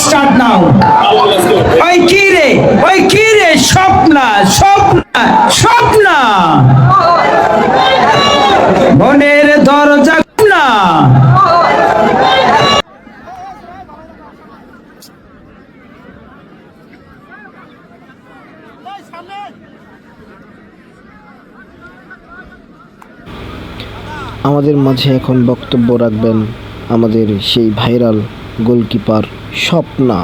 Start now ওই কি রে? ওই কি রে? স্বপ্না স্বপ্না স্বপ্না। মনের দরজা আমাদের মাঝে এখন বক্তব্য রাখবেন আমাদের সেই ভাইরাল গোলকিপার স্বপ্না।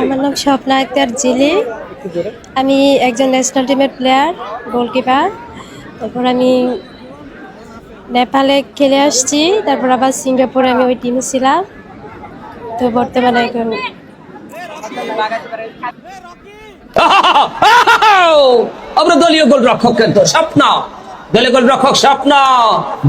আমার নাম স্বপ্না আক্তার জিলি। আমি একজন ন্যাশনাল টিমের প্লেয়ার গোলকিপার তারপর আমি নেপালে খেলে আসছি। তারপর আবার সিঙ্গাপুরে আমি ওই টিমে ছিলাম। তো বর্তমানে এখন আমরা দলীয় গোলরক্ষক কিন্তু স্বপ্ন। দলীয় গোলরক্ষক স্বপ্ন।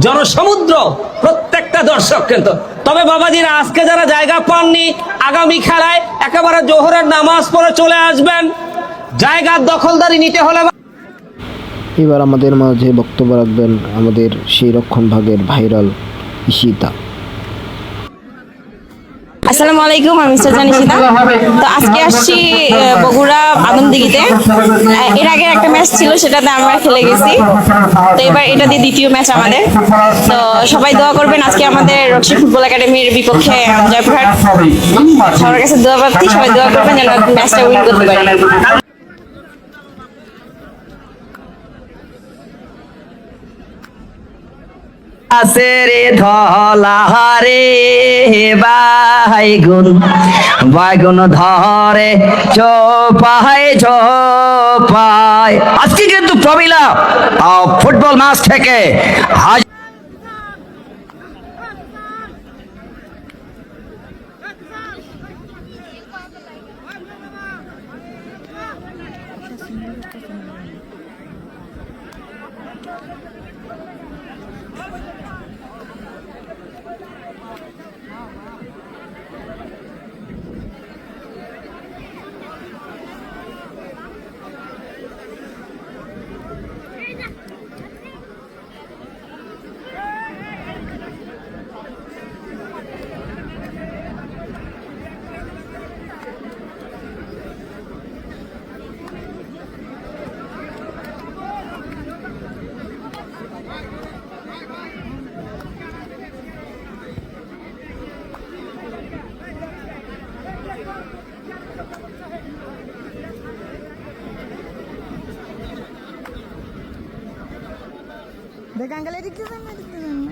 জনসমুদ্র প্রত্যেকটা দর্শক কিন্তু তবে বাবাজির আজকে যারা জায়গা পাননি, আগামী খেলায় একেবারে জোহরের নামাজ পড়ে চলে আসবেন। জায়গার দখলদারি নিতে হলে এবার আমাদের মাঝে বক্তব্য রাখবেন আমাদের সেই রক্ষণ ভাগের ভাইরাল ইশিতা আসসালামু আলাইকুম, আমি সুজানি সিনা তো আজকে আসছি বগুড়া আদমদিঘিতে এর আগে একটা ম্যাচ ছিল, সেটাতে আমরা খেলে গেছি। তো এবার এটা দিয়ে দ্বিতীয় ম্যাচ আমাদের। তো সবাই দোয়া করবেন, আজকে আমাদের রক্সি ফুটবল একাডেমির বিপক্ষে জয়পুরহাট। সবার কাছে দোয়া পাচ্ছি সবাই দোয়া করবেন যেন ম্যাচটা উইন করতে পারি। আসেরে ধলারে বাইগুন বাইগুন ধরে চোপায় চোপায়। আজকে কিন্তু প্রমিলা ফুটবল ম্যাচ থেকে দেখ আঙ্কাল এদিক দিয়ে যান না এদিক দিয়ে যান না।